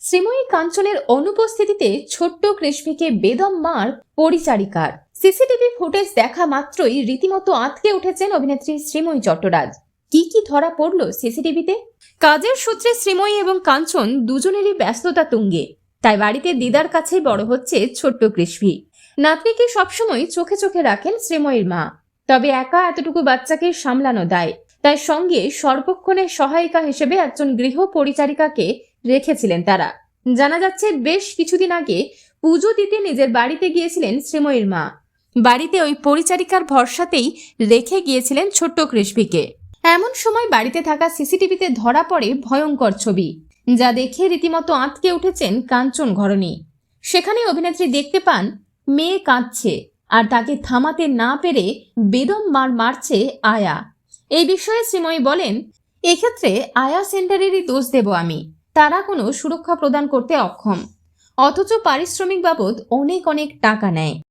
শ্রীময়ী কাঞ্চনের অনুপস্থিতিতে ছোট্ট কৃষ্মিকে বেদম মার পরিচারিকার। সিসিটিভি ফুটেজ দেখা মাত্রই রীতিমতো আঁতকে উঠেছেন অভিনেত্রী শ্রীময়ী চট্টরাজ। কি কি ধরা পড়ল সিসিটিভিতে? কাজের সূত্রে শ্রীময়ী এবং কাঞ্চন দুজনেরই ব্যস্ততা তুঙ্গে। তাই বাড়িতে দিদার কাছেই বড় হচ্ছে ছোট্ট কৃষ্মি নাতনিকে সবসময় চোখে চোখে রাখেন শ্রীময়ীর মা। তবে একা এতটুকু বাচ্চাকে সামলানো দায়। তাই সঙ্গে সর্বক্ষণের সহায়িকা হিসেবে একজন গৃহ পরিচারিকাকে রেখেছিলেন তারা। জানা যাচ্ছে, বেশ কিছুদিন আগে পুজো দিতে নিজের বাড়িতে গিয়েছিলেন শ্রীময়ীর মা। বাড়িতে ওই পরিচারিকার ভরসাতেই রেখে গিয়েছিলেন ছোট্ট কৃষ্পিকে এমন সময় বাড়িতে থাকা সিসিটিভিতে ধরা পড়ে ভয়ঙ্কর ছবি, যা দেখে রীতিমতো আঁতকে উঠেছেন কাঞ্চন ঘরণী। সেখানে অভিনেত্রী দেখতে পান, মেয়ে কাঁদছে আর তাকে থামাতে না পেরে বেদম মার মারছে আয়া। এই বিষয়ে শ্রীময়ী বলেন, এক্ষেত্রে আয়া সেন্টারেরই দোষ দেব আমি। তারা কোনো সুরক্ষা প্রদান করতে অক্ষম। অথচ পারিশ্রমিক বাবদ অনেক অনেক টাকা নেয়।